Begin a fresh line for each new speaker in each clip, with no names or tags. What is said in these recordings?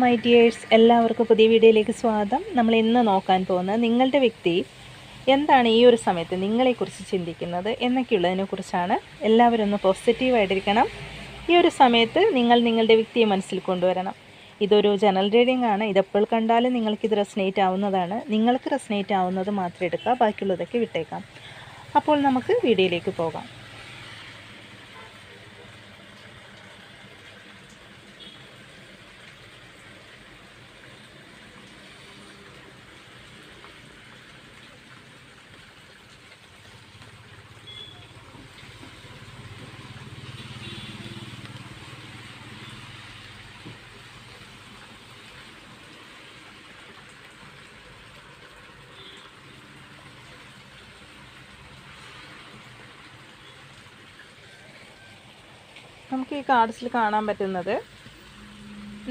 my dears എല്ലാവർക്കും പുതിയ വീഡിയോയിലേക്ക് സ്വാഗതം നമ്മൾ ഇന്ന് നോക്കാൻ പോകുന്നത് നിങ്ങളുടെ വ്യക്തി എന്താണ് ഈ ഒരു സമയത്ത് നിങ്ങളെക്കുറിച്ച് ചിന്തിക്കുന്നത് കുറിച്ചാണ് എല്ലാവരും ഒന്ന് പോസിറ്റീവായിട്ടിരിക്കണം ഈ ഒരു സമയത്ത് നിങ്ങൾ നിങ്ങളുടെ വ്യക്തിയെ മനസ്സിൽ കൊണ്ടുവരണം ഇതൊരു ജനറൽ റീഡിംഗ് ആണ് ഇതെപ്പോൾ കണ്ടാലും നിങ്ങൾക്കിത് റെസ്നേറ്റ് ആവുന്നതാണ് നിങ്ങൾക്ക് റെസ്നേറ്റ് ആവുന്നത് മാത്രം എടുക്കുക ബാക്കിയുള്ളതൊക്കെ വിട്ടേക്കാം അപ്പോൾ നമുക്ക് വീഡിയോയിലേക്ക് പോകാം നമുക്ക് ഈ കാർഡ്സിൽ കാണാൻ പറ്റുന്നത്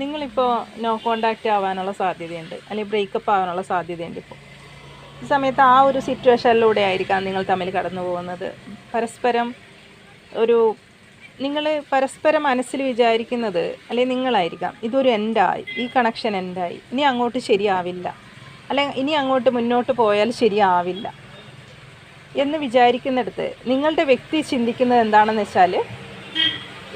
നിങ്ങളിപ്പോൾ നോ കോണ്ടാക്റ്റ് ആവാനുള്ള സാധ്യതയുണ്ട് അല്ലെങ്കിൽ ബ്രേക്കപ്പ് ആവാനുള്ള സാധ്യതയുണ്ട് ഇപ്പോൾ ഈ സമയത്ത് ആ ഒരു സിറ്റുവേഷനിലൂടെ ആയിരിക്കാം നിങ്ങൾ തമ്മിൽ കടന്നു പോകുന്നത് പരസ്പരം ഒരു നിങ്ങൾ പരസ്പരം മനസ്സിൽ വിചാരിക്കുന്നത് അല്ലെങ്കിൽ നിങ്ങളായിരിക്കാം ഇതൊരു എൻഡായി ഈ കണക്ഷൻ എൻഡായി ഇനി അങ്ങോട്ട് ശരിയാവില്ല അല്ലെങ്കിൽ ഇനി അങ്ങോട്ട് മുന്നോട്ട് പോയാൽ ശരിയാവില്ല എന്ന് വിചാരിക്കുന്നിടത്ത് നിങ്ങളുടെ വ്യക്തി ചിന്തിക്കുന്നത് എന്താണെന്ന് വെച്ചാൽ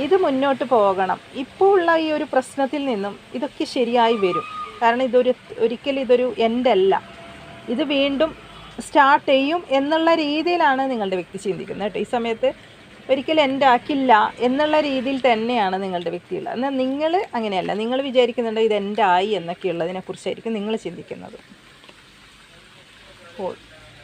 ഇത് മുന്നോട്ട് പോകണം ഇപ്പോൾ ഉള്ള ഈ ഒരു പ്രശ്നത്തിൽ നിന്നും ഇതൊക്കെ ശരിയായി വരും കാരണം ഇതൊരു ഒരിക്കലും ഇതൊരു എൻ്റല്ല ഇത് വീണ്ടും സ്റ്റാർട്ട് ചെയ്യും എന്നുള്ള രീതിയിലാണ് നിങ്ങളുടെ വ്യക്തി ചിന്തിക്കുന്നത് കേട്ടോ ഈ സമയത്ത് ഒരിക്കലും എൻ്റെ ആക്കില്ല എന്നുള്ള രീതിയിൽ തന്നെയാണ് നിങ്ങളുടെ വ്യക്തിയുള്ളത് എന്നാൽ നിങ്ങൾ അങ്ങനെയല്ല നിങ്ങൾ വിചാരിക്കുന്നുണ്ട് ഇത് എൻ്റെ ആയി എന്നൊക്കെയുള്ളതിനെക്കുറിച്ചായിരിക്കും നിങ്ങൾ ചിന്തിക്കുന്നത് അപ്പോൾ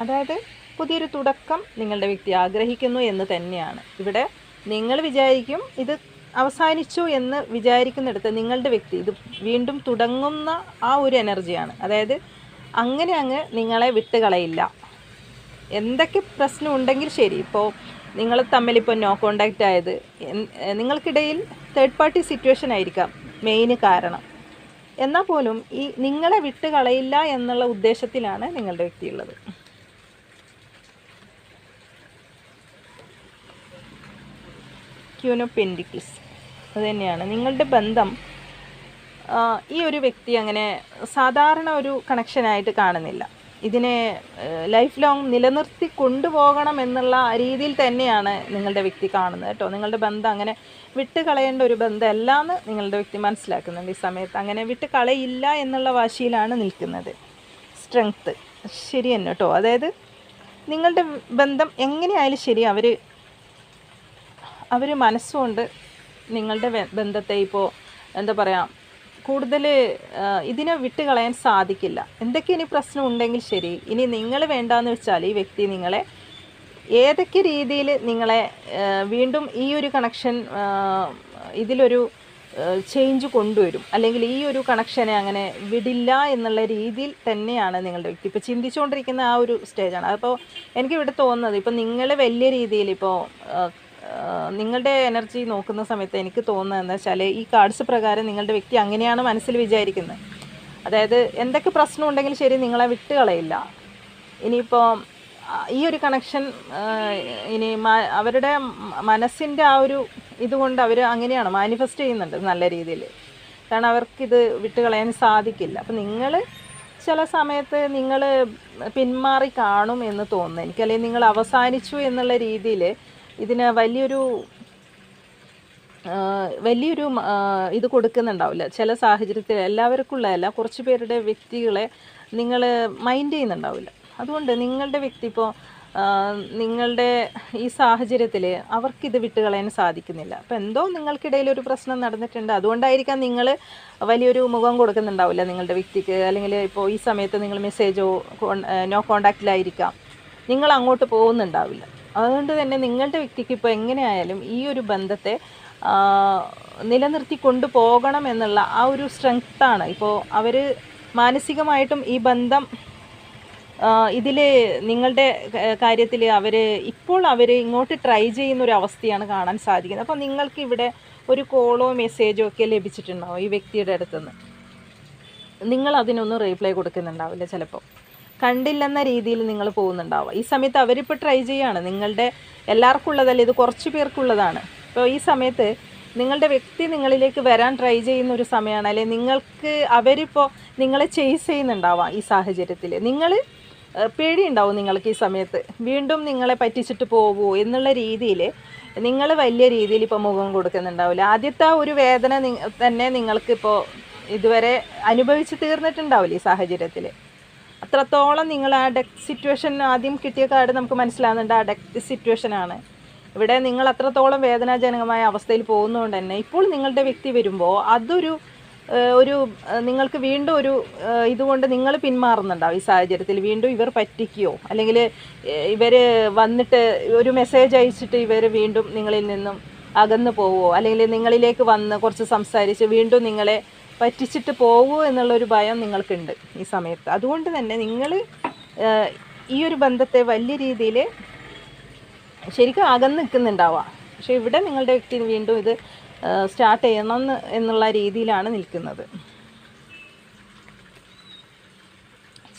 അതായത് പുതിയൊരു തുടക്കം നിങ്ങളുടെ വ്യക്തി ആഗ്രഹിക്കുന്നു എന്ന് തന്നെയാണ് ഇവിടെ നിങ്ങൾ വിചാരിക്കും ഇത് അവസാനിച്ചു എന്ന് വിചാരിക്കുന്നിടത്ത് നിങ്ങളുടെ വ്യക്തി ഇത് വീണ്ടും തുടങ്ങുന്ന ആ ഒരു എനർജിയാണ് അതായത് അങ്ങനെ അങ്ങ് നിങ്ങളെ വിട്ടുകളയില്ല എന്തൊക്കെ പ്രശ്നം ഉണ്ടെങ്കിൽ ശരി ഇപ്പോൾ നിങ്ങൾ തമ്മിലിപ്പോൾ നോ കോണ്ടാക്റ്റ് ആയത് നിങ്ങൾക്കിടയിൽ തേർഡ് പാർട്ടി സിറ്റുവേഷൻ ആയിരിക്കാം മെയിന് കാരണം എന്നാൽ പോലും ഈ നിങ്ങളെ വിട്ടുകളയില്ല എന്നുള്ള ഉദ്ദേശത്തിലാണ് നിങ്ങളുടെ വ്യക്തിയുള്ളത് ക്യൂൻ പെൻഡിക്ലിസ് അത് തന്നെയാണ് നിങ്ങളുടെ ബന്ധം ഈ ഒരു വ്യക്തി അങ്ങനെ സാധാരണ ഒരു കണക്ഷനായിട്ട് കാണുന്നില്ല ഇതിനെ ലൈഫ് ലോങ് നിലനിർത്തി കൊണ്ടുപോകണം എന്നുള്ള രീതിയിൽ തന്നെയാണ് നിങ്ങളുടെ വ്യക്തി കാണുന്നത് കേട്ടോ നിങ്ങളുടെ ബന്ധം അങ്ങനെ വിട്ട് കളയേണ്ട ഒരു ബന്ധമല്ല എന്ന് നിങ്ങളുടെ വ്യക്തി മനസ്സിലാക്കുന്നുണ്ട് ഈ സമയത്ത് അങ്ങനെ വിട്ട് കളയില്ല എന്നുള്ള വാശിയിലാണ് നിൽക്കുന്നത് സ്ട്രെങ്ത്ത് ശരി തന്നെ കേട്ടോ അതായത് നിങ്ങളുടെ ബന്ധം എങ്ങനെയായാലും ശരി അവർ അവർ മനസ്സുകൊണ്ട് നിങ്ങളുടെ ബന്ധത്തെ ഇപ്പോൾ എന്താ പറയുക കൂടുതൽ ഇതിനെ വിട്ടുകളയാൻ സാധിക്കില്ല എന്തൊക്കെ ഇനി പ്രശ്നം ഉണ്ടെങ്കിൽ ശരി ഇനി നിങ്ങൾ വേണ്ടാന്ന് വെച്ചാൽ ഈ വ്യക്തി നിങ്ങളെ ഏതൊക്കെ രീതിയിൽ നിങ്ങളെ വീണ്ടും ഈ ഒരു കണക്ഷൻ ഇതിലൊരു ചേഞ്ച് കൊണ്ടുവരും അല്ലെങ്കിൽ ഈ ഒരു കണക്ഷനെ അങ്ങനെ വിടില്ല എന്നുള്ള രീതിയിൽ തന്നെയാണ് നിങ്ങളുടെ വ്യക്തി ഇപ്പോൾ ചിന്തിച്ചുകൊണ്ടിരിക്കുന്ന ആ ഒരു സ്റ്റേജാണ് അപ്പോൾ എനിക്ക് ഇവിടെ തോന്നുന്നത് ഇപ്പോൾ നിങ്ങൾ വലിയ രീതിയിൽ ഇപ്പോൾ നിങ്ങളുടെ എനർജി നോക്കുന്ന സമയത്ത് എനിക്ക് തോന്നുന്നതെന്ന് വെച്ചാൽ ഈ കാർഡ്സ് പ്രകാരം നിങ്ങളുടെ വ്യക്തി അങ്ങനെയാണ് മനസ്സിൽ വിചാരിക്കുന്നത് അതായത് എന്തൊക്കെ പ്രശ്നം ഉണ്ടെങ്കിൽ ശരി നിങ്ങളെ വിട്ടുകളയില്ല ഇനിയിപ്പോൾ ഈ ഒരു കണക്ഷൻ ഇനി അവരുടെ മനസ്സിൻ്റെ ആ ഒരു ഇതുകൊണ്ട് അവർ അങ്ങനെയാണ് മാനിഫെസ്റ്റ് ചെയ്യുന്നുണ്ട് നല്ല രീതിയിൽ കാരണം അവർക്കിത് വിട്ടുകളയാൻ സാധിക്കില്ല അപ്പം നിങ്ങൾ ചില സമയത്ത് നിങ്ങൾ പിന്മാറി കാണും എന്ന് തോന്നുന്നു എനിക്ക് അല്ലെങ്കിൽ നിങ്ങൾ അവസാനിച്ചു എന്നുള്ള രീതിയിൽ ഇതിന് വലിയൊരു വലിയൊരു ഇത് കൊടുക്കുന്നുണ്ടാവില്ല ചില സാഹചര്യത്തിൽ ഉള്ളതല്ല കുറച്ച് പേരുടെ വ്യക്തികളെ നിങ്ങൾ മൈൻഡ് ചെയ്യുന്നുണ്ടാവില്ല അതുകൊണ്ട് നിങ്ങളുടെ വ്യക്തി ഇപ്പോൾ നിങ്ങളുടെ ഈ സാഹചര്യത്തിൽ അവർക്കിത് വിട്ടുകളയാൻ സാധിക്കുന്നില്ല അപ്പം എന്തോ നിങ്ങൾക്കിടയിൽ ഒരു പ്രശ്നം നടന്നിട്ടുണ്ട് അതുകൊണ്ടായിരിക്കാം നിങ്ങൾ വലിയൊരു മുഖം കൊടുക്കുന്നുണ്ടാവില്ല നിങ്ങളുടെ വ്യക്തിക്ക് അല്ലെങ്കിൽ ഇപ്പോൾ ഈ സമയത്ത് നിങ്ങൾ മെസ്സേജോ നോ കോണ്ടാക്റ്റിലായിരിക്കാം നിങ്ങൾ അങ്ങോട്ട് പോകുന്നുണ്ടാവില്ല അതുകൊണ്ട് തന്നെ നിങ്ങളുടെ വ്യക്തിക്ക് ഇപ്പോൾ എങ്ങനെയായാലും ഈ ഒരു ബന്ധത്തെ നിലനിർത്തി കൊണ്ടുപോകണം എന്നുള്ള ആ ഒരു സ്ട്രെങ്ത്താണ് ഇപ്പോൾ അവർ മാനസികമായിട്ടും ഈ ബന്ധം ഇതിൽ നിങ്ങളുടെ കാര്യത്തിൽ അവർ ഇപ്പോൾ അവർ ഇങ്ങോട്ട് ട്രൈ ചെയ്യുന്ന ഒരു അവസ്ഥയാണ് കാണാൻ സാധിക്കുന്നത് അപ്പോൾ നിങ്ങൾക്ക് ഇവിടെ ഒരു കോളോ മെസ്സേജോ ഒക്കെ ലഭിച്ചിട്ടുണ്ടാവും ഈ വ്യക്തിയുടെ അടുത്തുനിന്ന് നിങ്ങൾ അതിനൊന്നും റീപ്ലൈ കൊടുക്കുന്നുണ്ടാവില്ല ചിലപ്പോൾ കണ്ടില്ലെന്ന രീതിയിൽ നിങ്ങൾ പോകുന്നുണ്ടാവുക ഈ സമയത്ത് അവരിപ്പോൾ ട്രൈ ചെയ്യുകയാണ് നിങ്ങളുടെ എല്ലാവർക്കും ഉള്ളതല്ല ഇത് കുറച്ച് പേർക്കുള്ളതാണ് അപ്പോൾ ഈ സമയത്ത് നിങ്ങളുടെ വ്യക്തി നിങ്ങളിലേക്ക് വരാൻ ട്രൈ ചെയ്യുന്ന ഒരു സമയമാണ് അല്ലെങ്കിൽ നിങ്ങൾക്ക് അവരിപ്പോൾ നിങ്ങളെ ചേസ് ചെയ്യുന്നുണ്ടാവാം ഈ സാഹചര്യത്തിൽ നിങ്ങൾ പേടിയുണ്ടാവും നിങ്ങൾക്ക് ഈ സമയത്ത് വീണ്ടും നിങ്ങളെ പറ്റിച്ചിട്ട് പോകുമോ എന്നുള്ള രീതിയിൽ നിങ്ങൾ വലിയ രീതിയിൽ ഇപ്പോൾ മുഖം കൊടുക്കുന്നുണ്ടാവില്ല ആദ്യത്തെ ഒരു വേദന തന്നെ നിങ്ങൾക്കിപ്പോൾ ഇതുവരെ അനുഭവിച്ച് തീർന്നിട്ടുണ്ടാവില്ല ഈ സാഹചര്യത്തിൽ അത്രത്തോളം നിങ്ങൾ ആ ഡെക്ക് സിറ്റുവേഷൻ ആദ്യം കിട്ടിയ കാർഡ് നമുക്ക് മനസ്സിലാകുന്നുണ്ട് ആ സിറ്റുവേഷൻ സിറ്റുവേഷനാണ് ഇവിടെ നിങ്ങൾ അത്രത്തോളം വേദനാജനകമായ അവസ്ഥയിൽ പോകുന്നതുകൊണ്ട് തന്നെ ഇപ്പോൾ നിങ്ങളുടെ വ്യക്തി വരുമ്പോൾ അതൊരു ഒരു നിങ്ങൾക്ക് വീണ്ടും ഒരു ഇതുകൊണ്ട് നിങ്ങൾ പിന്മാറുന്നുണ്ടാവും ഈ സാഹചര്യത്തിൽ വീണ്ടും ഇവർ പറ്റിക്കുകയോ അല്ലെങ്കിൽ ഇവർ വന്നിട്ട് ഒരു മെസ്സേജ് അയച്ചിട്ട് ഇവർ വീണ്ടും നിങ്ങളിൽ നിന്നും അകന്നു പോവുമോ അല്ലെങ്കിൽ നിങ്ങളിലേക്ക് വന്ന് കുറച്ച് സംസാരിച്ച് വീണ്ടും നിങ്ങളെ പറ്റിച്ചിട്ട് പോകുമോ എന്നുള്ളൊരു ഭയം നിങ്ങൾക്കുണ്ട് ഈ സമയത്ത് അതുകൊണ്ട് തന്നെ നിങ്ങൾ ഈ ഒരു ബന്ധത്തെ വലിയ രീതിയിൽ ശരിക്കും അകന്ന് നിൽക്കുന്നുണ്ടാവുക പക്ഷേ ഇവിടെ നിങ്ങളുടെ വ്യക്തി വീണ്ടും ഇത് സ്റ്റാർട്ട് ചെയ്യണം എന്നുള്ള രീതിയിലാണ് നിൽക്കുന്നത്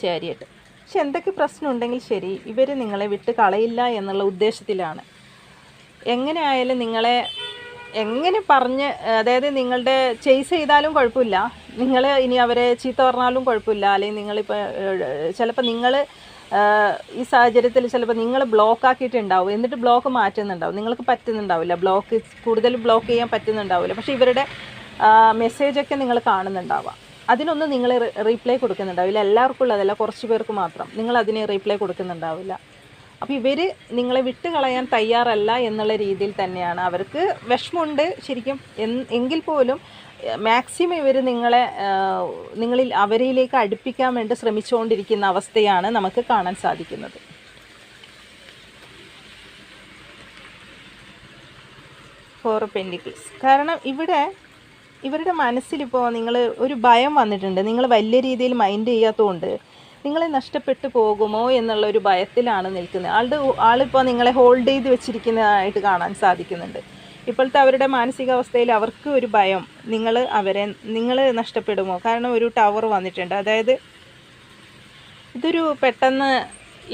ശരിയായിട്ട് പക്ഷെ എന്തൊക്കെ ഉണ്ടെങ്കിൽ ശരി ഇവർ നിങ്ങളെ വിട്ട് കളയില്ല എന്നുള്ള ഉദ്ദേശത്തിലാണ് എങ്ങനെ ആയാലും നിങ്ങളെ എങ്ങനെ പറഞ്ഞ് അതായത് നിങ്ങളുടെ ചേസ് ചെയ്താലും കുഴപ്പമില്ല നിങ്ങൾ ഇനി അവരെ ചീത്ത പറഞ്ഞാലും കുഴപ്പമില്ല അല്ലെങ്കിൽ നിങ്ങളിപ്പോൾ ചിലപ്പോൾ നിങ്ങൾ ഈ സാഹചര്യത്തിൽ ചിലപ്പോൾ നിങ്ങൾ ബ്ലോക്ക് ആക്കിയിട്ടുണ്ടാവും എന്നിട്ട് ബ്ലോക്ക് മാറ്റുന്നുണ്ടാവും നിങ്ങൾക്ക് പറ്റുന്നുണ്ടാവില്ല ബ്ലോക്ക് കൂടുതൽ ബ്ലോക്ക് ചെയ്യാൻ പറ്റുന്നുണ്ടാവില്ല പക്ഷേ ഇവരുടെ മെസ്സേജൊക്കെ നിങ്ങൾ കാണുന്നുണ്ടാവാം അതിനൊന്നും നിങ്ങൾ റീപ്ലൈ കൊടുക്കുന്നുണ്ടാവില്ല എല്ലാവർക്കും ഉള്ളതല്ല കുറച്ച് പേർക്ക് മാത്രം നിങ്ങൾ അതിനെ റീപ്ലൈ കൊടുക്കുന്നുണ്ടാവില്ല അപ്പം ഇവർ നിങ്ങളെ വിട്ടുകളയാൻ കളയാൻ തയ്യാറല്ല എന്നുള്ള രീതിയിൽ തന്നെയാണ് അവർക്ക് വിഷമമുണ്ട് ശരിക്കും എങ്കിൽ പോലും മാക്സിമം ഇവർ നിങ്ങളെ നിങ്ങളിൽ അവരിലേക്ക് അടുപ്പിക്കാൻ വേണ്ടി ശ്രമിച്ചുകൊണ്ടിരിക്കുന്ന അവസ്ഥയാണ് നമുക്ക് കാണാൻ സാധിക്കുന്നത് ഫോർ പെൻഡിക്കിൾസ് കാരണം ഇവിടെ ഇവരുടെ മനസ്സിലിപ്പോൾ നിങ്ങൾ ഒരു ഭയം വന്നിട്ടുണ്ട് നിങ്ങൾ വലിയ രീതിയിൽ മൈൻഡ് ചെയ്യാത്തതുകൊണ്ട് നിങ്ങളെ നഷ്ടപ്പെട്ടു പോകുമോ എന്നുള്ള ഒരു ഭയത്തിലാണ് നിൽക്കുന്നത് ആളുടെ ആളിപ്പോൾ നിങ്ങളെ ഹോൾഡ് ചെയ്ത് വെച്ചിരിക്കുന്നതായിട്ട് കാണാൻ സാധിക്കുന്നുണ്ട് ഇപ്പോഴത്തെ അവരുടെ മാനസികാവസ്ഥയിൽ അവർക്ക് ഒരു ഭയം നിങ്ങൾ അവരെ നിങ്ങൾ നഷ്ടപ്പെടുമോ കാരണം ഒരു ടവർ വന്നിട്ടുണ്ട് അതായത് ഇതൊരു പെട്ടെന്ന്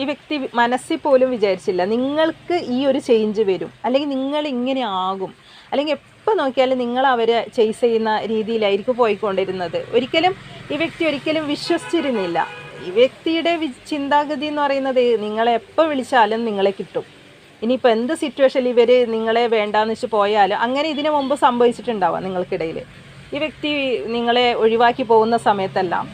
ഈ വ്യക്തി മനസ്സിൽ പോലും വിചാരിച്ചില്ല നിങ്ങൾക്ക് ഈ ഒരു ചേഞ്ച് വരും അല്ലെങ്കിൽ നിങ്ങൾ ഇങ്ങനെ ആകും അല്ലെങ്കിൽ എപ്പോൾ നോക്കിയാലും നിങ്ങൾ അവരെ ചേസ് ചെയ്യുന്ന രീതിയിലായിരിക്കും പോയിക്കൊണ്ടിരുന്നത് ഒരിക്കലും ഈ വ്യക്തി ഒരിക്കലും വിശ്വസിച്ചിരുന്നില്ല ഈ വ്യക്തിയുടെ ചിന്താഗതി എന്ന് പറയുന്നത് നിങ്ങളെ എപ്പോൾ വിളിച്ചാലും നിങ്ങളെ കിട്ടും ഇനിയിപ്പോൾ എന്ത് സിറ്റുവേഷനിൽ ഇവർ നിങ്ങളെ വേണ്ടാന്ന് വെച്ച് പോയാലും അങ്ങനെ ഇതിനു മുമ്പ് സംഭവിച്ചിട്ടുണ്ടാവാം നിങ്ങൾക്കിടയിൽ ഈ വ്യക്തി നിങ്ങളെ ഒഴിവാക്കി പോകുന്ന സമയത്തെല്ലാം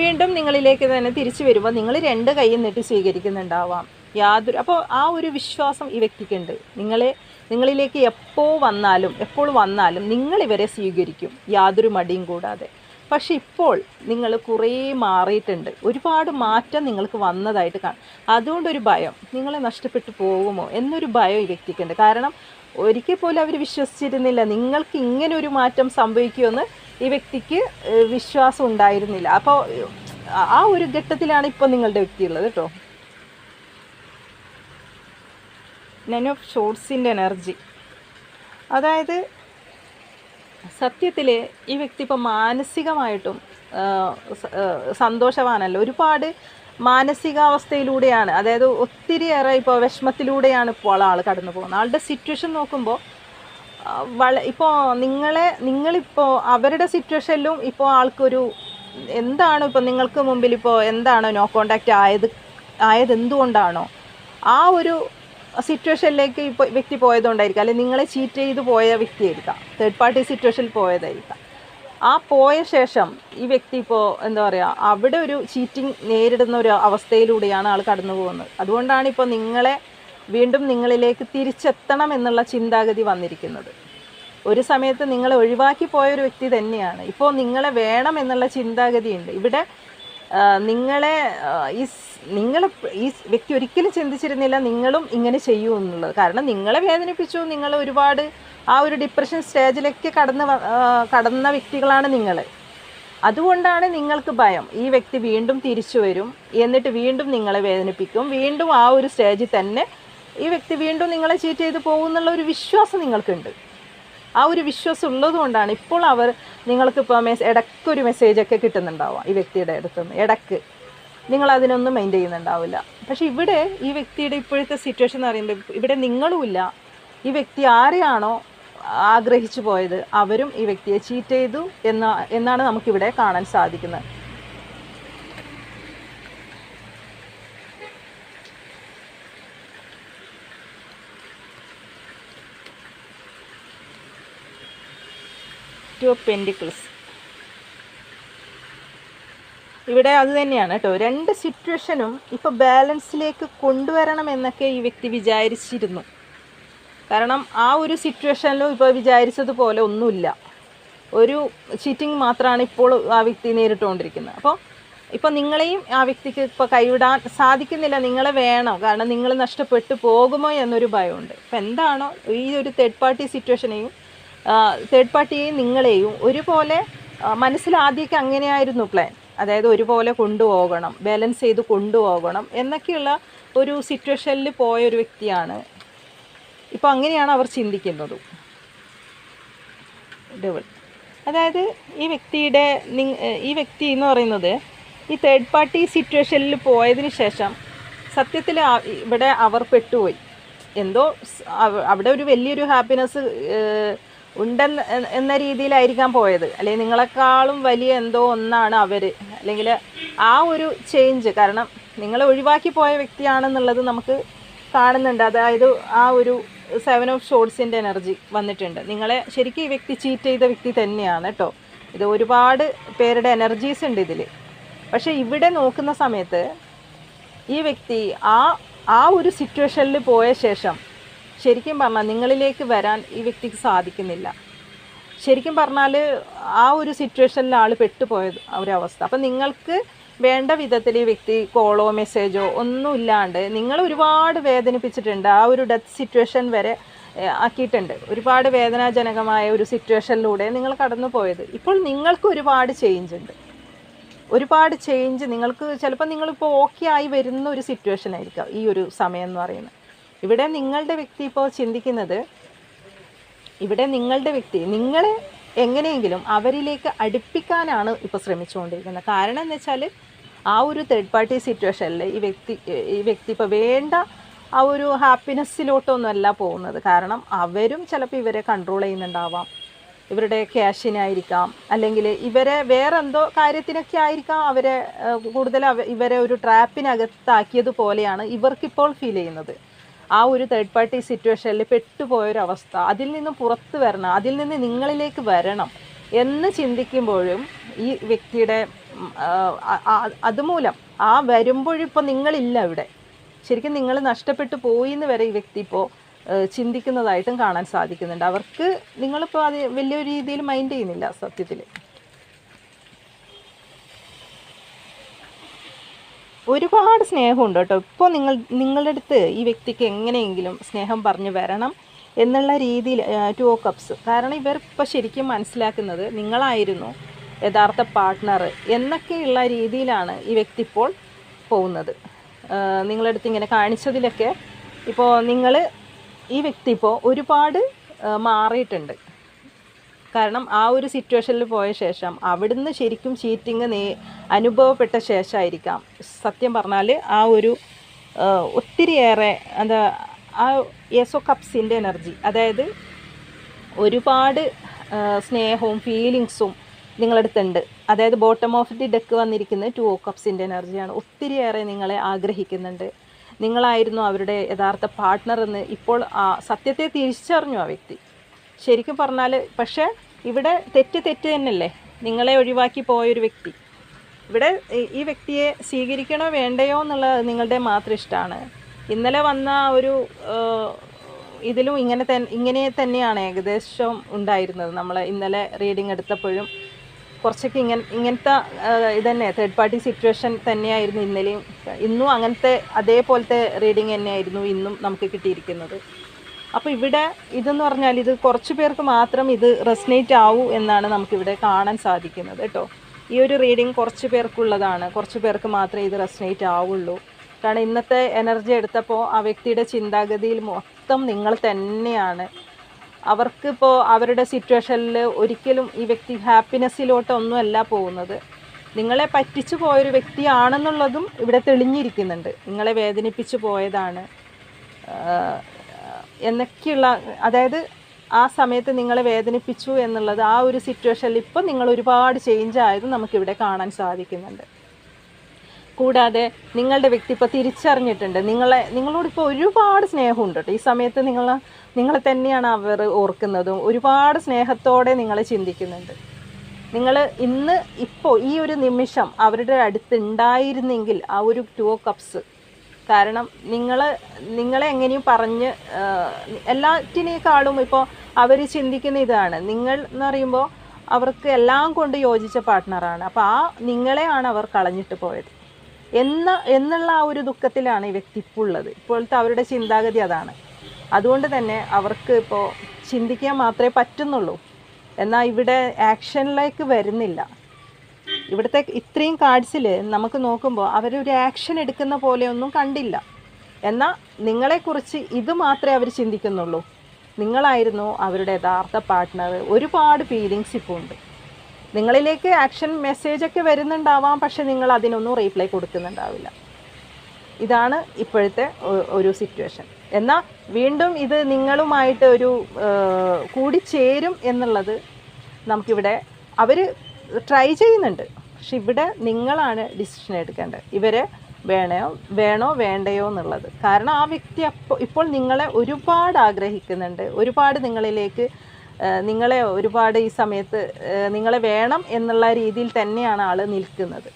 വീണ്ടും നിങ്ങളിലേക്ക് തന്നെ തിരിച്ചു വരുമ്പോൾ നിങ്ങൾ രണ്ട് കൈയും നീട്ടി സ്വീകരിക്കുന്നുണ്ടാവാം യാതൊരു അപ്പോൾ ആ ഒരു വിശ്വാസം ഈ വ്യക്തിക്കുണ്ട് നിങ്ങളെ നിങ്ങളിലേക്ക് എപ്പോൾ വന്നാലും എപ്പോൾ വന്നാലും നിങ്ങളിവരെ സ്വീകരിക്കും യാതൊരു മടിയും കൂടാതെ പക്ഷെ ഇപ്പോൾ നിങ്ങൾ കുറേ മാറിയിട്ടുണ്ട് ഒരുപാട് മാറ്റം നിങ്ങൾക്ക് വന്നതായിട്ട് കാണും അതുകൊണ്ടൊരു ഭയം നിങ്ങളെ നഷ്ടപ്പെട്ടു പോകുമോ എന്നൊരു ഭയം ഈ വ്യക്തിക്കുണ്ട് കാരണം ഒരിക്കൽ പോലും അവർ വിശ്വസിച്ചിരുന്നില്ല നിങ്ങൾക്ക് ഇങ്ങനെ ഒരു മാറ്റം സംഭവിക്കുമെന്ന് ഈ വ്യക്തിക്ക് വിശ്വാസം ഉണ്ടായിരുന്നില്ല അപ്പോൾ ആ ഒരു ഘട്ടത്തിലാണ് ഇപ്പോൾ നിങ്ങളുടെ വ്യക്തി ഉള്ളത് കേട്ടോ നൻ ഓഫ് ഷോർട്സിൻ്റെ എനർജി അതായത് സത്യത്തിൽ ഈ വ്യക്തി ഇപ്പോൾ മാനസികമായിട്ടും സന്തോഷവാനല്ല ഒരുപാട് മാനസികാവസ്ഥയിലൂടെയാണ് അതായത് ഒത്തിരിയേറെ ഇപ്പോൾ വിഷമത്തിലൂടെയാണ് ഇപ്പോൾ ആൾ കടന്നു പോകുന്നത് ആളുടെ സിറ്റുവേഷൻ നോക്കുമ്പോൾ വള ഇപ്പോൾ നിങ്ങളെ നിങ്ങളിപ്പോൾ അവരുടെ സിറ്റുവേഷനിലും ഇപ്പോൾ ആൾക്കൊരു എന്താണ് ഇപ്പോൾ നിങ്ങൾക്ക് മുമ്പിൽ ഇപ്പോൾ എന്താണ് നോ കോണ്ടാക്റ്റ് ആയത് ആയത് എന്തുകൊണ്ടാണോ ആ ഒരു സിറ്റുവേഷനിലേക്ക് ഇപ്പോൾ വ്യക്തി പോയതുകൊണ്ടായിരിക്കാം അല്ലെങ്കിൽ നിങ്ങളെ ചീറ്റ് ചെയ്ത് പോയ വ്യക്തിയായിരിക്കാം തേർഡ് പാർട്ടി സിറ്റുവേഷനിൽ പോയതായിരിക്കാം ആ പോയ ശേഷം ഈ വ്യക്തി ഇപ്പോൾ എന്താ പറയുക അവിടെ ഒരു ചീറ്റിംഗ് നേരിടുന്ന ഒരു അവസ്ഥയിലൂടെയാണ് ആൾ കടന്നു പോകുന്നത് അതുകൊണ്ടാണ് ഇപ്പോൾ നിങ്ങളെ വീണ്ടും നിങ്ങളിലേക്ക് തിരിച്ചെത്തണം എന്നുള്ള ചിന്താഗതി വന്നിരിക്കുന്നത് ഒരു സമയത്ത് നിങ്ങളെ ഒഴിവാക്കി പോയ ഒരു വ്യക്തി തന്നെയാണ് ഇപ്പോൾ നിങ്ങളെ വേണം എന്നുള്ള ചിന്താഗതിയുണ്ട് ഇവിടെ നിങ്ങളെ ഈ നിങ്ങൾ ഈ വ്യക്തി ഒരിക്കലും ചിന്തിച്ചിരുന്നില്ല നിങ്ങളും ഇങ്ങനെ ചെയ്യൂ എന്നുള്ളത് കാരണം നിങ്ങളെ വേദനിപ്പിച്ചു നിങ്ങൾ ഒരുപാട് ആ ഒരു ഡിപ്രഷൻ സ്റ്റേജിലേക്ക് കടന്ന് കടന്ന വ്യക്തികളാണ് നിങ്ങൾ അതുകൊണ്ടാണ് നിങ്ങൾക്ക് ഭയം ഈ വ്യക്തി വീണ്ടും തിരിച്ചു വരും എന്നിട്ട് വീണ്ടും നിങ്ങളെ വേദനിപ്പിക്കും വീണ്ടും ആ ഒരു സ്റ്റേജിൽ തന്നെ ഈ വ്യക്തി വീണ്ടും നിങ്ങളെ ചീറ്റ് ചെയ്ത് പോകും എന്നുള്ള ഒരു വിശ്വാസം നിങ്ങൾക്കുണ്ട് ആ ഒരു വിശ്വാസം ഉള്ളതുകൊണ്ടാണ് ഇപ്പോൾ അവർ നിങ്ങൾക്കിപ്പോൾ മെസ് ഇടയ്ക്കൊരു മെസ്സേജൊക്കെ കിട്ടുന്നുണ്ടാവുക ഈ വ്യക്തിയുടെ അടുത്തുനിന്ന് ഇടയ്ക്ക് നിങ്ങൾ അതിനൊന്നും മെയിൻ ചെയ്യുന്നുണ്ടാവില്ല പക്ഷേ ഇവിടെ ഈ വ്യക്തിയുടെ ഇപ്പോഴത്തെ സിറ്റുവേഷൻ എന്ന് പറയുമ്പോൾ ഇവിടെ നിങ്ങളുമില്ല ഈ വ്യക്തി ആരെയാണോ ആഗ്രഹിച്ചു പോയത് അവരും ഈ വ്യക്തിയെ ചീറ്റ് ചെയ്തു എന്ന എന്നാണ് നമുക്കിവിടെ കാണാൻ സാധിക്കുന്നത് ടു പെൻഡിക്കിൾസ് ഇവിടെ അത് തന്നെയാണ് കേട്ടോ രണ്ട് സിറ്റുവേഷനും ഇപ്പോൾ ബാലൻസിലേക്ക് കൊണ്ടുവരണം എന്നൊക്കെ ഈ വ്യക്തി വിചാരിച്ചിരുന്നു കാരണം ആ ഒരു സിറ്റുവേഷനിലും ഇപ്പോൾ വിചാരിച്ചതുപോലെ ഒന്നുമില്ല ഒരു ചീറ്റിംഗ് മാത്രമാണ് ഇപ്പോൾ ആ വ്യക്തി നേരിട്ടുകൊണ്ടിരിക്കുന്നത് അപ്പോൾ ഇപ്പോൾ നിങ്ങളെയും ആ വ്യക്തിക്ക് ഇപ്പോൾ കൈവിടാൻ സാധിക്കുന്നില്ല നിങ്ങളെ വേണം കാരണം നിങ്ങൾ നഷ്ടപ്പെട്ടു പോകുമോ എന്നൊരു ഭയമുണ്ട് അപ്പം എന്താണോ ഈ ഒരു തേർഡ് പാർട്ടി സിറ്റുവേഷനെയും തേർഡ് പാർട്ടിയെയും നിങ്ങളെയും ഒരുപോലെ മനസ്സിലാദ്യമൊക്കെ അങ്ങനെയായിരുന്നു പ്ലാൻ അതായത് ഒരുപോലെ കൊണ്ടുപോകണം ബാലൻസ് ചെയ്ത് കൊണ്ടുപോകണം എന്നൊക്കെയുള്ള ഒരു സിറ്റുവേഷനിൽ പോയ ഒരു വ്യക്തിയാണ് ഇപ്പോൾ അങ്ങനെയാണ് അവർ ചിന്തിക്കുന്നത് ഡബിൾ അതായത് ഈ വ്യക്തിയുടെ ഈ വ്യക്തി എന്ന് പറയുന്നത് ഈ തേർഡ് പാർട്ടി സിറ്റുവേഷനിൽ പോയതിന് ശേഷം സത്യത്തിൽ ഇവിടെ അവർ പെട്ടുപോയി എന്തോ അവിടെ ഒരു വലിയൊരു ഹാപ്പിനെസ് ഉണ്ടെന്ന് എന്ന രീതിയിലായിരിക്കാം പോയത് അല്ലെങ്കിൽ നിങ്ങളെക്കാളും വലിയ എന്തോ ഒന്നാണ് അവർ അല്ലെങ്കിൽ ആ ഒരു ചേഞ്ച് കാരണം നിങ്ങളെ ഒഴിവാക്കി പോയ വ്യക്തിയാണെന്നുള്ളത് നമുക്ക് കാണുന്നുണ്ട് അതായത് ആ ഒരു സെവൻ ഓഫ് ഷോർട്സിൻ്റെ എനർജി വന്നിട്ടുണ്ട് നിങ്ങളെ ശരിക്കും ഈ വ്യക്തി ചീറ്റ് ചെയ്ത വ്യക്തി തന്നെയാണ് കേട്ടോ ഇത് ഒരുപാട് പേരുടെ എനർജീസ് ഉണ്ട് ഇതിൽ പക്ഷേ ഇവിടെ നോക്കുന്ന സമയത്ത് ഈ വ്യക്തി ആ ആ ഒരു സിറ്റുവേഷനിൽ പോയ ശേഷം ശരിക്കും പറഞ്ഞാൽ നിങ്ങളിലേക്ക് വരാൻ ഈ വ്യക്തിക്ക് സാധിക്കുന്നില്ല ശരിക്കും പറഞ്ഞാൽ ആ ഒരു സിറ്റുവേഷനിൽ ആൾ പെട്ടുപോയ ഒരവസ്ഥ അപ്പം നിങ്ങൾക്ക് വേണ്ട വിധത്തിൽ ഈ വ്യക്തി കോളോ മെസ്സേജോ ഒന്നും ഇല്ലാണ്ട് നിങ്ങൾ ഒരുപാട് വേദനിപ്പിച്ചിട്ടുണ്ട് ആ ഒരു ഡെത്ത് സിറ്റുവേഷൻ വരെ ആക്കിയിട്ടുണ്ട് ഒരുപാട് വേദനാജനകമായ ഒരു സിറ്റുവേഷനിലൂടെ നിങ്ങൾ കടന്നു പോയത് ഇപ്പോൾ നിങ്ങൾക്ക് ഒരുപാട് ചേഞ്ച് ഉണ്ട് ഒരുപാട് ചേഞ്ച് നിങ്ങൾക്ക് ചിലപ്പോൾ നിങ്ങളിപ്പോൾ ഓക്കെ ആയി വരുന്ന ഒരു സിറ്റുവേഷൻ ആയിരിക്കാം ഈ ഒരു സമയം എന്ന് പറയുന്നത് ഇവിടെ നിങ്ങളുടെ വ്യക്തി ഇപ്പോൾ ചിന്തിക്കുന്നത് ഇവിടെ നിങ്ങളുടെ വ്യക്തി നിങ്ങൾ എങ്ങനെയെങ്കിലും അവരിലേക്ക് അടുപ്പിക്കാനാണ് ഇപ്പോൾ ശ്രമിച്ചുകൊണ്ടിരിക്കുന്നത് കാരണം എന്ന് വെച്ചാൽ ആ ഒരു തേർഡ് പാർട്ടി സിറ്റുവേഷനിൽ ഈ വ്യക്തി ഈ വ്യക്തി ഇപ്പോൾ വേണ്ട ആ ഒരു ഹാപ്പിനെസ്സിലോട്ടൊന്നുമല്ല പോകുന്നത് കാരണം അവരും ചിലപ്പോൾ ഇവരെ കൺട്രോൾ ചെയ്യുന്നുണ്ടാവാം ഇവരുടെ ക്യാഷിനായിരിക്കാം അല്ലെങ്കിൽ ഇവരെ വേറെ എന്തോ കാര്യത്തിനൊക്കെ ആയിരിക്കാം അവരെ കൂടുതൽ ഇവരെ ഒരു ട്രാപ്പിനകത്താക്കിയതുപോലെയാണ് ഇവർക്കിപ്പോൾ ഫീൽ ചെയ്യുന്നത് ആ ഒരു തേർഡ് പാർട്ടി സിറ്റുവേഷനിൽ പെട്ടുപോയൊരവസ്ഥ അതിൽ നിന്ന് പുറത്ത് വരണം അതിൽ നിന്ന് നിങ്ങളിലേക്ക് വരണം എന്ന് ചിന്തിക്കുമ്പോഴും ഈ വ്യക്തിയുടെ അതുമൂലം ആ വരുമ്പോഴിപ്പോൾ നിങ്ങളില്ല ഇവിടെ ശരിക്കും നിങ്ങൾ നഷ്ടപ്പെട്ടു പോയി എന്ന് വരെ ഈ വ്യക്തി ഇപ്പോൾ ചിന്തിക്കുന്നതായിട്ടും കാണാൻ സാധിക്കുന്നുണ്ട് അവർക്ക് നിങ്ങളിപ്പോൾ അത് വലിയ രീതിയിൽ മൈൻഡ് ചെയ്യുന്നില്ല സത്യത്തിൽ ഒരുപാട് സ്നേഹമുണ്ട് കേട്ടോ ഇപ്പോൾ നിങ്ങൾ നിങ്ങളുടെ അടുത്ത് ഈ വ്യക്തിക്ക് എങ്ങനെയെങ്കിലും സ്നേഹം പറഞ്ഞു വരണം എന്നുള്ള രീതിയിൽ ടു കപ്സ് കാരണം ഇവർ ഇപ്പോൾ ശരിക്കും മനസ്സിലാക്കുന്നത് നിങ്ങളായിരുന്നു യഥാർത്ഥ പാർട്ട്ണർ എന്നൊക്കെയുള്ള രീതിയിലാണ് ഈ വ്യക്തി ഇപ്പോൾ പോകുന്നത് നിങ്ങളുടെ അടുത്ത് ഇങ്ങനെ കാണിച്ചതിലൊക്കെ ഇപ്പോൾ നിങ്ങൾ ഈ വ്യക്തി ഇപ്പോൾ ഒരുപാട് മാറിയിട്ടുണ്ട് കാരണം ആ ഒരു സിറ്റുവേഷനിൽ പോയ ശേഷം അവിടുന്ന് ശരിക്കും ചീറ്റിങ് നീ അനുഭവപ്പെട്ട ശേഷമായിരിക്കാം സത്യം പറഞ്ഞാൽ ആ ഒരു ഒത്തിരിയേറെ എന്താ ആ യേസോ കപ്സിൻ്റെ എനർജി അതായത് ഒരുപാട് സ്നേഹവും ഫീലിങ്സും നിങ്ങളടുത്തുണ്ട് അതായത് ബോട്ടം ഓഫ് ദി ഡെക്ക് വന്നിരിക്കുന്ന ടു ഓ കപ്സിൻ്റെ എനർജിയാണ് ഒത്തിരിയേറെ നിങ്ങളെ ആഗ്രഹിക്കുന്നുണ്ട് നിങ്ങളായിരുന്നു അവരുടെ യഥാർത്ഥ പാർട്ട്ണർ എന്ന് ഇപ്പോൾ സത്യത്തെ തിരിച്ചറിഞ്ഞു ആ വ്യക്തി ശരിക്കും പറഞ്ഞാൽ പക്ഷേ ഇവിടെ തെറ്റ് തെറ്റ് തന്നെയല്ലേ നിങ്ങളെ ഒഴിവാക്കി പോയൊരു വ്യക്തി ഇവിടെ ഈ വ്യക്തിയെ സ്വീകരിക്കണോ വേണ്ടയോ എന്നുള്ളത് നിങ്ങളുടെ മാത്രം ഇഷ്ടമാണ് ഇന്നലെ വന്ന ഒരു ഇതിലും ഇങ്ങനെ തന്നെ ഇങ്ങനെ തന്നെയാണ് ഏകദേശം ഉണ്ടായിരുന്നത് നമ്മൾ ഇന്നലെ റീഡിംഗ് എടുത്തപ്പോഴും കുറച്ചൊക്കെ ഇങ്ങനെ ഇങ്ങനത്തെ ഇതന്നെ തേർഡ് പാർട്ടി സിറ്റുവേഷൻ തന്നെയായിരുന്നു ഇന്നലെയും ഇന്നും അങ്ങനത്തെ അതേപോലത്തെ റീഡിംഗ് തന്നെയായിരുന്നു ഇന്നും നമുക്ക് കിട്ടിയിരിക്കുന്നത് അപ്പോൾ ഇവിടെ ഇതെന്ന് പറഞ്ഞാൽ ഇത് കുറച്ച് പേർക്ക് മാത്രം ഇത് റെസ്നേറ്റ് ആവൂ എന്നാണ് നമുക്കിവിടെ കാണാൻ സാധിക്കുന്നത് കേട്ടോ ഈ ഒരു റീഡിങ് കുറച്ച് പേർക്കുള്ളതാണ് കുറച്ച് പേർക്ക് മാത്രമേ ഇത് റെസ്നേറ്റ് ആവുള്ളൂ കാരണം ഇന്നത്തെ എനർജി എടുത്തപ്പോൾ ആ വ്യക്തിയുടെ ചിന്താഗതിയിൽ മൊത്തം നിങ്ങൾ തന്നെയാണ് അവർക്കിപ്പോൾ അവരുടെ സിറ്റുവേഷനിൽ ഒരിക്കലും ഈ വ്യക്തി ഹാപ്പിനെസ്സിലോട്ടൊന്നുമല്ല പോകുന്നത് നിങ്ങളെ പറ്റിച്ചു പോയൊരു വ്യക്തിയാണെന്നുള്ളതും ഇവിടെ തെളിഞ്ഞിരിക്കുന്നുണ്ട് നിങ്ങളെ വേദനിപ്പിച്ചു പോയതാണ് എന്നൊക്കെയുള്ള അതായത് ആ സമയത്ത് നിങ്ങളെ വേദനിപ്പിച്ചു എന്നുള്ളത് ആ ഒരു സിറ്റുവേഷനിൽ ഇപ്പം നിങ്ങൾ ഒരുപാട് ചേഞ്ച് ആയത് നമുക്കിവിടെ കാണാൻ സാധിക്കുന്നുണ്ട് കൂടാതെ നിങ്ങളുടെ വ്യക്തി ഇപ്പോൾ തിരിച്ചറിഞ്ഞിട്ടുണ്ട് നിങ്ങളെ നിങ്ങളോട് ഇപ്പോൾ ഒരുപാട് സ്നേഹമുണ്ട് കേട്ടോ ഈ സമയത്ത് നിങ്ങൾ നിങ്ങളെ തന്നെയാണ് അവർ ഓർക്കുന്നതും ഒരുപാട് സ്നേഹത്തോടെ നിങ്ങളെ ചിന്തിക്കുന്നുണ്ട് നിങ്ങൾ ഇന്ന് ഇപ്പോൾ ഈ ഒരു നിമിഷം അവരുടെ അടുത്ത് ഉണ്ടായിരുന്നെങ്കിൽ ആ ഒരു ടു കപ്സ് കാരണം നിങ്ങൾ നിങ്ങളെ എങ്ങനെയും പറഞ്ഞ് എല്ലാറ്റിനേക്കാളും ഇപ്പോൾ അവർ ചിന്തിക്കുന്ന ഇതാണ് നിങ്ങൾ എന്ന് പറയുമ്പോൾ അവർക്ക് എല്ലാം കൊണ്ട് യോജിച്ച പാർട്ട്ണറാണ് അപ്പോൾ ആ നിങ്ങളെയാണ് അവർ കളഞ്ഞിട്ട് പോയത് എന്ന എന്നുള്ള ആ ഒരു ദുഃഖത്തിലാണ് ഈ വ്യക്തി ഇപ്പോൾ ഉള്ളത് ഇപ്പോഴത്തെ അവരുടെ ചിന്താഗതി അതാണ് അതുകൊണ്ട് തന്നെ അവർക്ക് ഇപ്പോൾ ചിന്തിക്കാൻ മാത്രമേ പറ്റുന്നുള്ളൂ എന്നാൽ ഇവിടെ ആക്ഷനിലേക്ക് വരുന്നില്ല ഇവിടുത്തെ ഇത്രയും കാർഡ്സിൽ നമുക്ക് നോക്കുമ്പോൾ അവരൊരു ആക്ഷൻ എടുക്കുന്ന പോലെയൊന്നും കണ്ടില്ല എന്നാൽ നിങ്ങളെക്കുറിച്ച് ഇത് മാത്രമേ അവർ ചിന്തിക്കുന്നുള്ളൂ നിങ്ങളായിരുന്നു അവരുടെ യഥാർത്ഥ പാർട്ട്ണർ ഒരുപാട് ഫീലിങ്സ് ഇപ്പോൾ ഉണ്ട് നിങ്ങളിലേക്ക് ആക്ഷൻ മെസ്സേജൊക്കെ വരുന്നുണ്ടാവാം പക്ഷെ നിങ്ങൾ അതിനൊന്നും റീപ്ലൈ കൊടുക്കുന്നുണ്ടാവില്ല ഇതാണ് ഇപ്പോഴത്തെ ഒരു സിറ്റുവേഷൻ എന്നാൽ വീണ്ടും ഇത് നിങ്ങളുമായിട്ട് ഒരു കൂടിച്ചേരും എന്നുള്ളത് നമുക്കിവിടെ അവർ ട്രൈ ചെയ്യുന്നുണ്ട് പക്ഷെ ഇവിടെ നിങ്ങളാണ് ഡിസിഷൻ എടുക്കേണ്ടത് ഇവർ വേണോ വേണോ വേണ്ടയോ എന്നുള്ളത് കാരണം ആ വ്യക്തി അപ്പോൾ ഇപ്പോൾ നിങ്ങളെ ഒരുപാട് ആഗ്രഹിക്കുന്നുണ്ട് ഒരുപാട് നിങ്ങളിലേക്ക് നിങ്ങളെ ഒരുപാട് ഈ സമയത്ത് നിങ്ങളെ വേണം എന്നുള്ള രീതിയിൽ തന്നെയാണ് ആൾ നിൽക്കുന്നത്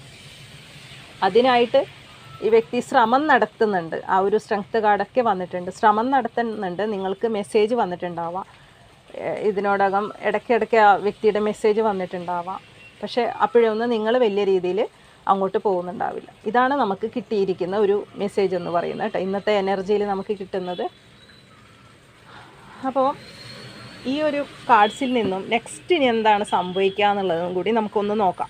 അതിനായിട്ട് ഈ വ്യക്തി ശ്രമം നടത്തുന്നുണ്ട് ആ ഒരു സ്ട്രെങ്ത് കാർഡൊക്കെ വന്നിട്ടുണ്ട് ശ്രമം നടത്തുന്നുണ്ട് നിങ്ങൾക്ക് മെസ്സേജ് വന്നിട്ടുണ്ടാവാം ഇതിനോടകം ഇടയ്ക്കിടയ്ക്ക് ആ വ്യക്തിയുടെ മെസ്സേജ് വന്നിട്ടുണ്ടാവാം പക്ഷേ അപ്പോഴൊന്നും നിങ്ങൾ വലിയ രീതിയിൽ അങ്ങോട്ട് പോകുന്നുണ്ടാവില്ല ഇതാണ് നമുക്ക് കിട്ടിയിരിക്കുന്ന ഒരു മെസ്സേജ് എന്ന് പറയുന്നത് കേട്ടോ ഇന്നത്തെ എനർജിയിൽ നമുക്ക് കിട്ടുന്നത് അപ്പോൾ ഈ ഒരു കാർഡ്സിൽ നിന്നും നെക്സ്റ്റ് ഇനി എന്താണ് സംഭവിക്കുക എന്നുള്ളതും കൂടി നമുക്കൊന്ന് നോക്കാം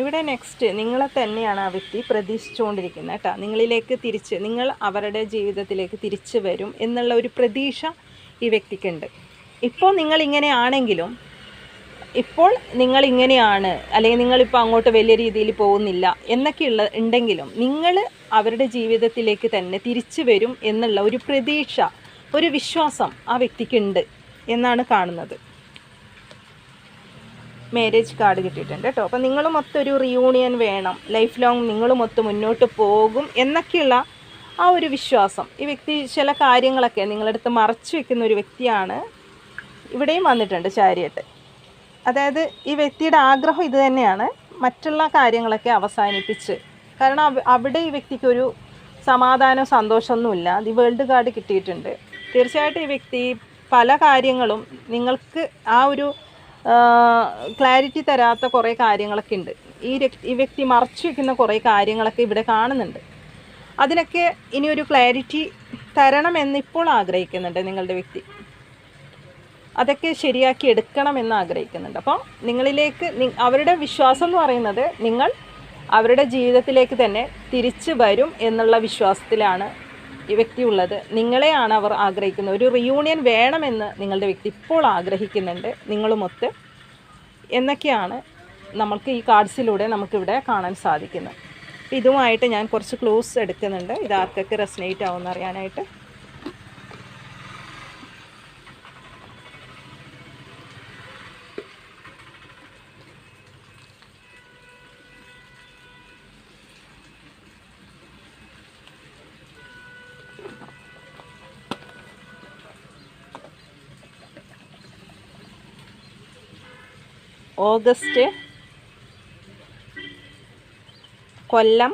ഇവിടെ നെക്സ്റ്റ് നിങ്ങളെ തന്നെയാണ് ആ വ്യക്തി പ്രതീക്ഷിച്ചുകൊണ്ടിരിക്കുന്നത് കേട്ടോ നിങ്ങളിലേക്ക് തിരിച്ച് നിങ്ങൾ അവരുടെ ജീവിതത്തിലേക്ക് തിരിച്ചു വരും എന്നുള്ള ഒരു പ്രതീക്ഷ ഈ വ്യക്തിക്കുണ്ട് ഇപ്പോൾ നിങ്ങൾ ആണെങ്കിലും ഇപ്പോൾ നിങ്ങൾ ഇങ്ങനെയാണ് അല്ലെങ്കിൽ നിങ്ങളിപ്പോൾ അങ്ങോട്ട് വലിയ രീതിയിൽ പോകുന്നില്ല എന്നൊക്കെയുള്ള ഉണ്ടെങ്കിലും നിങ്ങൾ അവരുടെ ജീവിതത്തിലേക്ക് തന്നെ തിരിച്ചു വരും എന്നുള്ള ഒരു പ്രതീക്ഷ ഒരു വിശ്വാസം ആ വ്യക്തിക്കുണ്ട് എന്നാണ് കാണുന്നത് മാരേജ് കാർഡ് കിട്ടിയിട്ടുണ്ട് കേട്ടോ അപ്പോൾ നിങ്ങളും മൊത്തം ഒരു റിയൂണിയൻ വേണം ലൈഫ് ലോങ് നിങ്ങളും മൊത്തം മുന്നോട്ട് പോകും എന്നൊക്കെയുള്ള ആ ഒരു വിശ്വാസം ഈ വ്യക്തി ചില കാര്യങ്ങളൊക്കെ നിങ്ങളടുത്ത് മറച്ചു വെക്കുന്ന ഒരു വ്യക്തിയാണ് ഇവിടെയും വന്നിട്ടുണ്ട് ചാരിയട്ട് അതായത് ഈ വ്യക്തിയുടെ ആഗ്രഹം ഇത് തന്നെയാണ് മറ്റുള്ള കാര്യങ്ങളൊക്കെ അവസാനിപ്പിച്ച് കാരണം അവിടെ ഈ വ്യക്തിക്കൊരു സമാധാനവും സന്തോഷമൊന്നുമില്ല ഈ വേൾഡ് കാർഡ് കിട്ടിയിട്ടുണ്ട് തീർച്ചയായിട്ടും ഈ വ്യക്തി പല കാര്യങ്ങളും നിങ്ങൾക്ക് ആ ഒരു ക്ലാരിറ്റി തരാത്ത കുറേ കാര്യങ്ങളൊക്കെ ഉണ്ട് ഈ ഈ വ്യക്തി മറച്ചു വയ്ക്കുന്ന കുറേ കാര്യങ്ങളൊക്കെ ഇവിടെ കാണുന്നുണ്ട് അതിനൊക്കെ ഇനി ഒരു ക്ലാരിറ്റി തരണമെന്ന് ഇപ്പോൾ ആഗ്രഹിക്കുന്നുണ്ട് നിങ്ങളുടെ വ്യക്തി അതൊക്കെ ശരിയാക്കി എടുക്കണമെന്ന് ആഗ്രഹിക്കുന്നുണ്ട് അപ്പോൾ നിങ്ങളിലേക്ക് അവരുടെ വിശ്വാസം എന്ന് പറയുന്നത് നിങ്ങൾ അവരുടെ ജീവിതത്തിലേക്ക് തന്നെ തിരിച്ചു വരും എന്നുള്ള വിശ്വാസത്തിലാണ് വ്യക്തിയുള്ളത് നിങ്ങളെയാണ് അവർ ആഗ്രഹിക്കുന്നത് ഒരു റിയൂണിയൻ വേണമെന്ന് നിങ്ങളുടെ വ്യക്തി ഇപ്പോൾ ആഗ്രഹിക്കുന്നുണ്ട് നിങ്ങളുമൊത്ത് എന്നൊക്കെയാണ് നമ്മൾക്ക് ഈ കാർഡ്സിലൂടെ നമുക്കിവിടെ കാണാൻ സാധിക്കുന്നത് ഇതുമായിട്ട് ഞാൻ കുറച്ച് ക്ലോസ് എടുക്കുന്നുണ്ട് ഇത് ആർക്കൊക്കെ റെസനേറ്റ് ആവുമെന്ന് അറിയാനായിട്ട് ഓഗസ്റ്റ് കൊല്ലം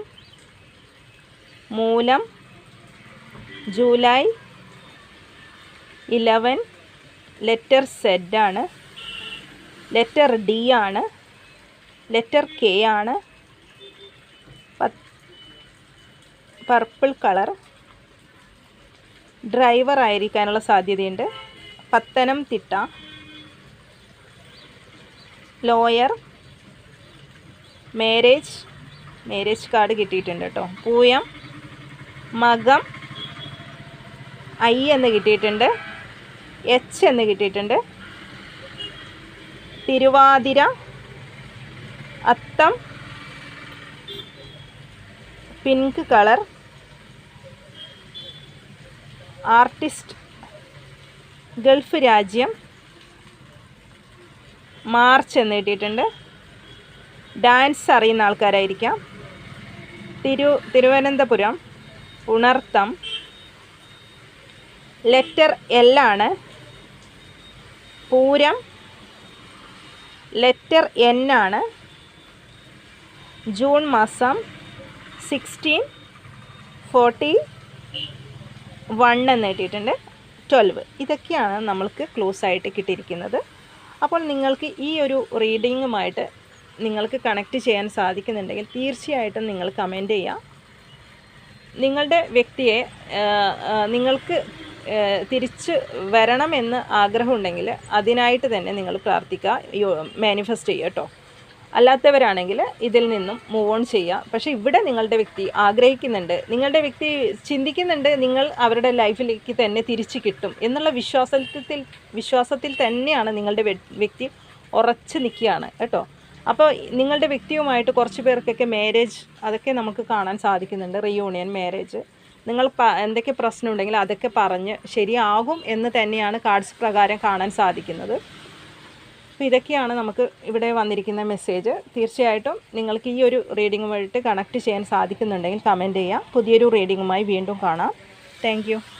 മൂലം ജൂലൈ ഇലവൻ ലെറ്റർ സെഡ് ആണ് ലെറ്റർ ഡി ആണ് ലെറ്റർ കെ ആണ് പർപ്പിൾ കളർ ഡ്രൈവർ ആയിരിക്കാനുള്ള സാധ്യതയുണ്ട് Pathanamthitta lawyer marriage marriage card കിട്ടിയിട്ടുണ്ട് കേട്ടോ പൂയം മകം ഐ എന്ന് കിട്ടിയിട്ടുണ്ട് എച്ച് എന്ന് കിട്ടിയിട്ടുണ്ട് തിരുവാതിര അത്തം പിങ്ക് കളർ ആർട്ടിസ്റ്റ് ഗൾഫ് രാജ്യം മാർച്ച് എന്ന് കിട്ടിയിട്ടുണ്ട് ഡാൻസ് അറിയുന്ന ആൾക്കാരായിരിക്കാം തിരു തിരുവനന്തപുരം ഉണർത്തം ലെറ്റർ എല്ലാണ് പൂരം ലെറ്റർ എൻ ആണ് ജൂൺ മാസം സിക്സ്റ്റീൻ ഫോർട്ടി വൺ എന്ന് കിട്ടിയിട്ടുണ്ട് ട്വൽവ് ഇതൊക്കെയാണ് നമ്മൾക്ക് ക്ലോസ് ആയിട്ട് കിട്ടിയിരിക്കുന്നത് അപ്പോൾ നിങ്ങൾക്ക് ഈ ഒരു റീഡിങ്ങുമായിട്ട് നിങ്ങൾക്ക് കണക്റ്റ് ചെയ്യാൻ സാധിക്കുന്നുണ്ടെങ്കിൽ തീർച്ചയായിട്ടും നിങ്ങൾ കമൻറ്റ് ചെയ്യാം നിങ്ങളുടെ വ്യക്തിയെ നിങ്ങൾക്ക് തിരിച്ച് വരണമെന്ന് ആഗ്രഹമുണ്ടെങ്കിൽ അതിനായിട്ട് തന്നെ നിങ്ങൾ പ്രാർത്ഥിക്കുക മാനിഫെസ്റ്റ് ചെയ്യുക കേട്ടോ അല്ലാത്തവരാണെങ്കിൽ ഇതിൽ നിന്നും മൂവ് ഓൺ ചെയ്യുക പക്ഷേ ഇവിടെ നിങ്ങളുടെ വ്യക്തി ആഗ്രഹിക്കുന്നുണ്ട് നിങ്ങളുടെ വ്യക്തി ചിന്തിക്കുന്നുണ്ട് നിങ്ങൾ അവരുടെ ലൈഫിലേക്ക് തന്നെ തിരിച്ചു കിട്ടും എന്നുള്ള വിശ്വാസത്തിൽ വിശ്വാസത്തിൽ തന്നെയാണ് നിങ്ങളുടെ വ്യക്തി ഉറച്ചു നിൽക്കുകയാണ് കേട്ടോ അപ്പോൾ നിങ്ങളുടെ വ്യക്തിയുമായിട്ട് കുറച്ച് പേർക്കൊക്കെ മാരേജ് അതൊക്കെ നമുക്ക് കാണാൻ സാധിക്കുന്നുണ്ട് റീയൂണിയൻ മാരേജ് നിങ്ങൾ എന്തൊക്കെ പ്രശ്നമുണ്ടെങ്കിൽ അതൊക്കെ പറഞ്ഞ് ശരിയാകും എന്ന് തന്നെയാണ് കാർഡ്സ് പ്രകാരം കാണാൻ സാധിക്കുന്നത് അപ്പോൾ ഇതൊക്കെയാണ് നമുക്ക് ഇവിടെ വന്നിരിക്കുന്ന മെസ്സേജ് തീർച്ചയായിട്ടും നിങ്ങൾക്ക് ഈ ഒരു റീഡിങ്ങുമായിട്ട് കണക്ട് ചെയ്യാൻ സാധിക്കുന്നുണ്ടെങ്കിൽ കമൻറ്റ് ചെയ്യുക പുതിയൊരു റീഡിങ്ങുമായി വീണ്ടും കാണാം താങ്ക്